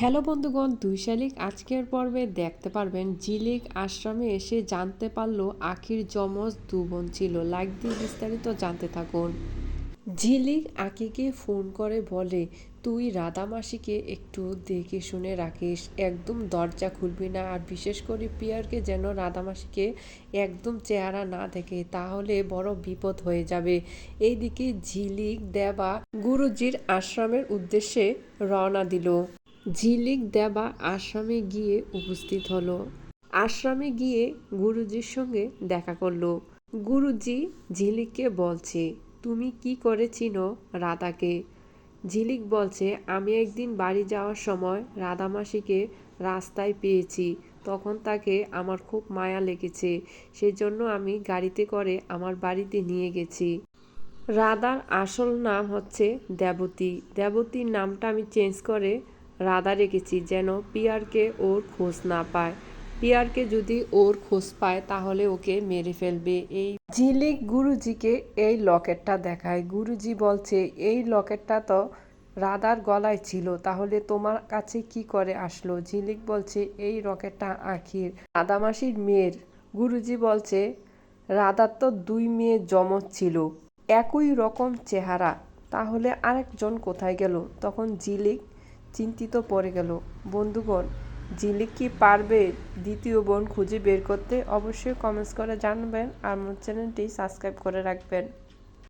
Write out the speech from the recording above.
Hello বন্ধুগণ দুই শালিক আজকের পর্বে দেখতে পারবেন জিলিক আশ্রমে এসে জানতে পারল আখির যমজ দু বোন ছিল। লাইক দিয়ে বিস্তারিত জানতে থাকুন। ঝিলিক আকিকে ফোন করে বলে, তুই রাধা মাসিকে একটু দেখে শুনে রাখিস। একদম দরজা খুলবি না আর বিশেষ করে পিয়ারকে যেন রাধা মাসিকে একদম চেহারা না দেখে, তাহলে বড় বিপদ হয়ে যাবে। এইদিকে ঝিলিক দেবা গুরুজির আশ্রমের উদ্দেশ্যে রওনা দিল। ঝিলিক দেবা আশ্রমে গিয়ে উপস্থিত হলো। আশ্রমে গিয়ে গুরুজির সঙ্গে দেখা করল। গুরুজি, ঝিলিককে বলছে, তুমি কি করে চিনো রাধাকে? ঝিলিক বলছে, আমি একদিন বাড়ি যাওয়ার সময় রাধামাসিকে রাস্তায় পেয়েছি। তখন তাকে আমার খুব মায়া লেগেছে। সেজন্য আমি গাড়িতে করে আমার বাড়িতে নিয়ে গেছি। রাধার আসল নাম হচ্ছে দেবতী। দেবতীর নামটা আমি চেঞ্জ করে রাধা রেখেছি যেন পিয়ারকে ওর খোঁজ না পায়। পিয়ারকে যদি ওর খোঁজ পায়, তাহলে ওকে মেরে ফেলবে। এই ঝিলিক গুরুজিকে এই লকেটটা দেখায়। গুরুজি বলছে, এই লকেটটা তো রাধার গলায় ছিল, তাহলে তোমার কাছে কি করে আসলো? ঝিলিক বলছে, এই রকেটটা আখির, রাধামাসির মেয়ের। গুরুজি বলছে, রাধার তো দুই মেয়ে জমজ ছিল, একই রকম চেহারা, তাহলে আরেকজন কোথায় গেল? তখন ঝিলিক চিন্তিত পড়ে গেল। বন্ধুগণ ঝিলিক কি পারবে দ্বিতীয় বোন খুঁজে বের করতে? অবশ্যই কমেন্টস করে জানবেন আর আমার চ্যানেলটি সাবস্ক্রাইব করে রাখবেন।